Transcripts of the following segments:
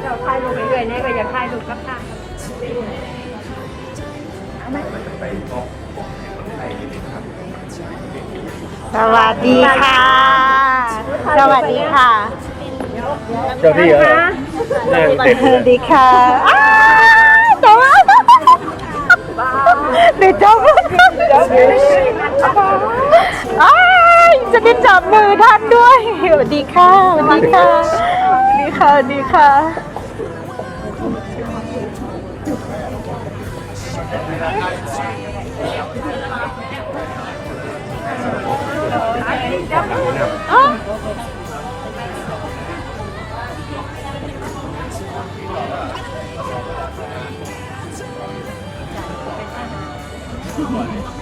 เจ้าถ่ายรูปไปเรื่อยเนี่ยก็อยากถ่ายรูปกับทางสวัสดีค่ะ สวัสดีค่ะ เจ้าที่เหรอนั่งเต็มสวัสดีค่ะ จะได้จับมือท่านด้วยสวัสดีค่ะสวัสดีค่ะสวัสดีค่ะสวัสดีค่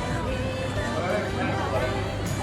ะ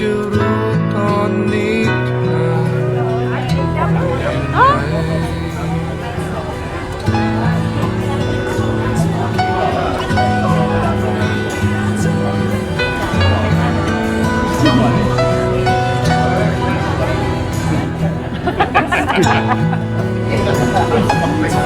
Oh, my God.